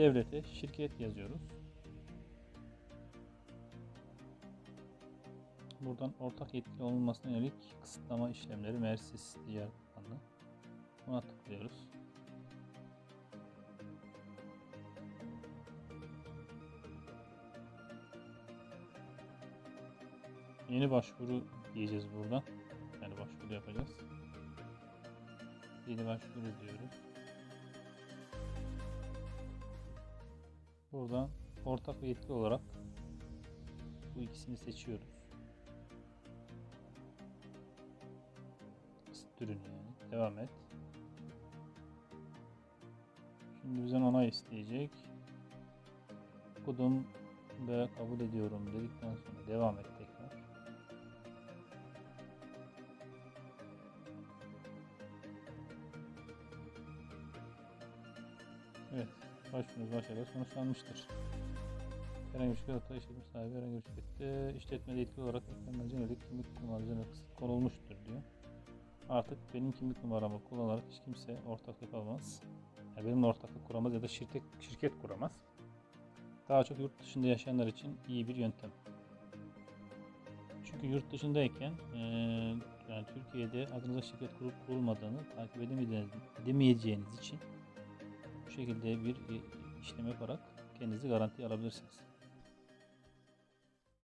devlete şirket yazıyoruz. Buradan ortak yetkili olunmasına yönelik kısıtlama işlemleri Mersis Ticaret Bakanlığı. Buna tıklıyoruz. Yeni başvuru diyeceğiz buradan. Yani başvuru yapacağız. Yeni başvuru diyoruz. Buradan ortak ve yetkili olarak bu ikisini seçiyoruz. Kısıt ürün yani. Devam et. Şimdi bizden onay isteyecek. Okudum ve kabul ediyorum dedikten sonra devam et tekrar. Evet, başvurunuz başarılı sonuçlanmıştır. Herhangi bir şirket işletme sahibi herhangi bir şirkette işletmede yetkili olarak eklenmenize yönelik kimlik numaranızın kısıt konulmuştur diyor. Artık benim kimlik numaramı kullanarak hiç kimse ortaklık yapamaz. Yani benimle ortaklık kuramaz ya da şirket şirket kuramaz. Daha çok yurt dışında yaşayanlar için iyi bir yöntem. Çünkü yurt dışındayken eee, yani Türkiye'de adınıza şirket kurup kurulmadığını takip edemeyeceğiniz için bu şekilde bir işlem yaparak kendinizi garantiye alabilirsiniz.